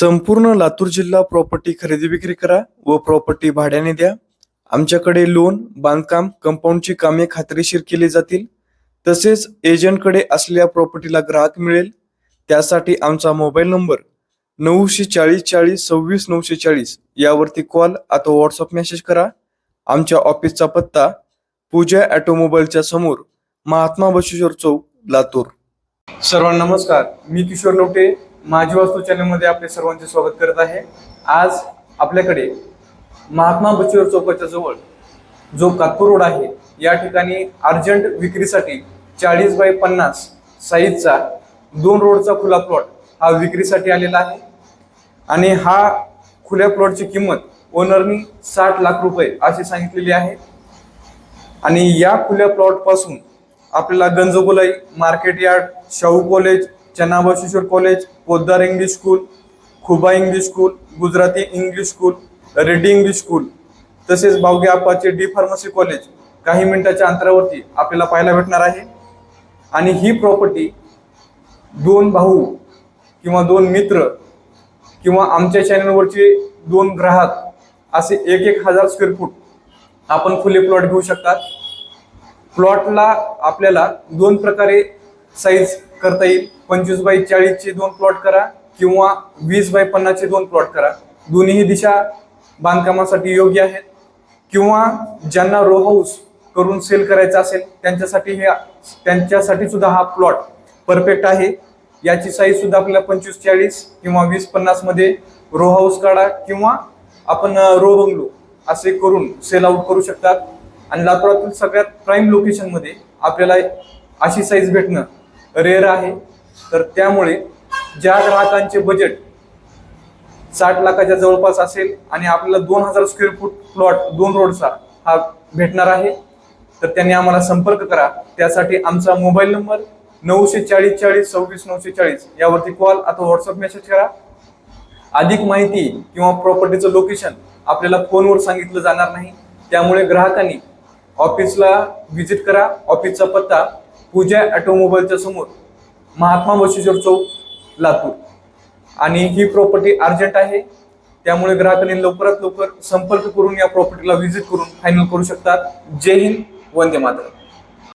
संपूर्ण लातूर जिल्हा प्रॉपर्टी खरेदी विक्री करा व प्रॉपर्टी भाड्याने द्या. आमच्याकडे लोन बांधकाम कंपाऊंडची कामे खात्रीशीर केली जातील. तसेच एजंटकडे असलेल्या प्रॉपर्टीला ग्राहक मिळेल. त्यासाठी आमचा मोबाईल नंबर नऊशे चाळीस चाळीस सव्वीस नऊशे चाळीस यावरती कॉल अथवा व्हॉट्सअप मेसेज करा. आमच्या ऑफिसचा पत्ता पूजा ऑटोमोबाईलच्या समोर महात्मा बशेश्वर चौक लातूर. सर्वांना नमस्कार. मी किशोर लोटे माझी वास्तू चॅनलमध्ये आपले सर्वांचे स्वागत करत आहे. आज आपल्याकडे महात्मा बचेश्वर चौकाच्या जवळ जो कातपूर रोड आहे या ठिकाणी अर्जंट विक्रीसाठी चाळीस बाय पन्नास साईजचा दोन रोडचा खुला प्लॉट हा विक्रीसाठी आलेला आहे. आणि हा खुल्या प्लॉटची किंमत ओनरनी साठ लाख रुपये अशी सांगितलेली आहे. आणि या खुल्या प्लॉटपासून आपल्याला Ganjgolai market yard Shahu college Channabasheshwar college Poddar English school Khuba English school Gujarati English school Reddy English school तसेच बावगे आप्पाचे डी फार्मसी कॉलेज काही मिनिटाच्या अंतरावरती आपल्याला पाहायला भेटणार आहे. आणि ही प्रॉपर्टी दोन भाऊ किंवा दोन मित्र किंवा आमच्या चॅनलवरचे दोन ग्राहक असे एक एक हजार स्क्वेअर फूट आपण खुले प्लॉट घेऊ शकतात. प्लॉटला आपल्याला दोन प्रकारे साईज करता येईल. पंचवीस बाय चाळीसचे दोन प्लॉट करा किंवा वीस बाय पन्नासचे दोन प्लॉट करा. दोन्ही दिशा बांधकामासाठी योग्य आहेत. किंवा ज्यांना रो हाऊस करून सेल करायचं असेल त्यांच्यासाठी हे त्यांच्यासाठी सुद्धा हा प्लॉट परफेक्ट आहे. याची साईज सुद्धा आपल्याला पंचवीस चाळीस किंवा वीस पन्नासमध्ये रो हाऊस काढा किंवा आपण रो बंगलो असे करून सेल आउट करू शकतात. आणि लातूरातील सगळ्यात प्राईम लोकेशनमध्ये आपल्याला अशी साईज भेटणं रेअर आहे. तर त्यामुळे ज्या ग्राहकांचे बजेट साठ लाखाच्या जवळपास असेल आणि आपल्याला दोन हजार स्क्वेअर फूट प्लॉट दोन रोडचा हा भेटणार आहे तर त्यांनी आम्हाला संपर्क करा. त्यासाठी आमचा मोबाईल नंबर नऊशे चाळीस चाळीस सव्वीस नऊशे चाळीस यावरती कॉल अथवा व्हॉट्सअप मेसेज करा. अधिक माहिती किंवा प्रॉपर्टीचं लोकेशन आपल्याला फोनवर सांगितलं जाणार नाही. त्यामुळे ग्राहकांनी ऑफिसला व्हिजिट करा. ऑफिसचा पत्ता पूजा ऑटोमोबाईलच्या समोर महात्मा बशेश्वर चौक लातूर. आणि ही प्रॉपर्टी अर्जंट आहे. त्यामुळे ग्राहकांनी लवकरात लवकर संपर्क करून या प्रॉपर्टीला व्हिजिट करून फायनल करू शकतात. जय हिंद वंदे मातरम.